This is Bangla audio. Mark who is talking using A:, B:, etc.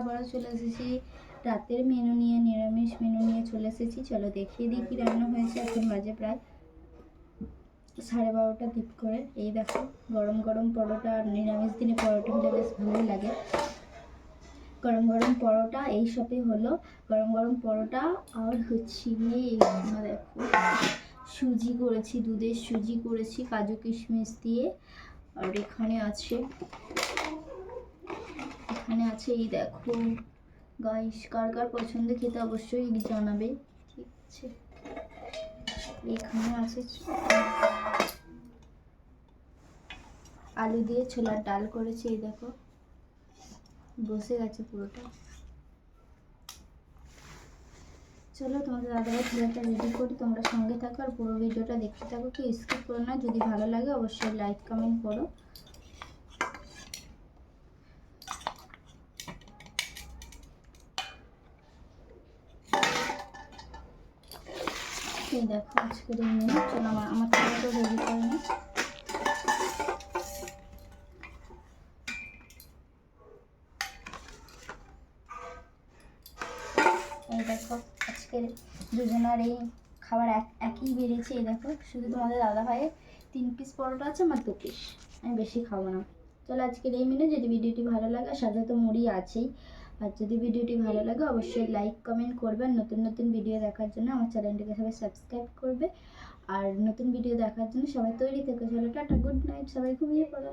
A: আবারও চলে এসেছি। রাতের মেনু নিয়ে, নিরামিষ মেনু নিয়ে চলে এসেছি। চলো দেখিয়ে দিই কী রান্না হয়েছে। এখন বাজে প্রায় সাড়ে বারোটা দিক করে। এই দেখো, গরম গরম পরোটা আর নিরামিষ দিনে পরোটা হলে বেশ ভালোই লাগে। গরম গরম পরোটা, এই সবই হলো গরম গরম পরোটা আর হচ্ছে এই দেখো। সুজি করেছি, দুধের সুজি করেছি, কাজু কিশমিশ দিয়ে। আর এখানে আছে এখানে আছে, এই দেখো। গাইস কার কার পছন্দ খেতে অবশ্যই জানাবে। ঠিক আছে। এখানে আছে আলু দিয়ে ছোলার ডাল করেছি, এই দেখো। বসে গেছে পুরোটা। চলো, তোমাদের দাদাভাই ছেলেটা রেডি করি। তোমরা সঙ্গে থাকো আর পুরো ভিডিওটা দেখতে থাকো। কি স্কিপ করো না। যদি ভালো লাগে, অবশ্যই লাইক কমেন্ট করো। এই দেখো, আজকের এই মেনু। চলো, আমার আমার ছেলেটা রেডি করে নিই এই দেখো, আজকের দুজনের এই খাবার এক একই বেড়েছে, এই দেখো। শুধু তোমাদের দাদা ভাইয়ের তিন পিস পরোটা আছে, আমার দু পিস আমি বেশি খাব না। চলো, আজকের এই মেনু যদি ভিডিওটি ভালো লাগে, সাথে তো মুড়ি আছেই। আর যদি ভিডিওটি ভালো লাগে, অবশ্যই লাইক কমেন্ট করবেন। নতুন নতুন ভিডিও দেখার জন্য আমার চ্যানেলটিকে সবাই সাবস্ক্রাইব করবে। আর নতুন ভিডিও দেখার জন্য সবাই তৈরি থেকে, চলো টাটা গুড নাইট সবাই ঘুমিয়ে পড়ো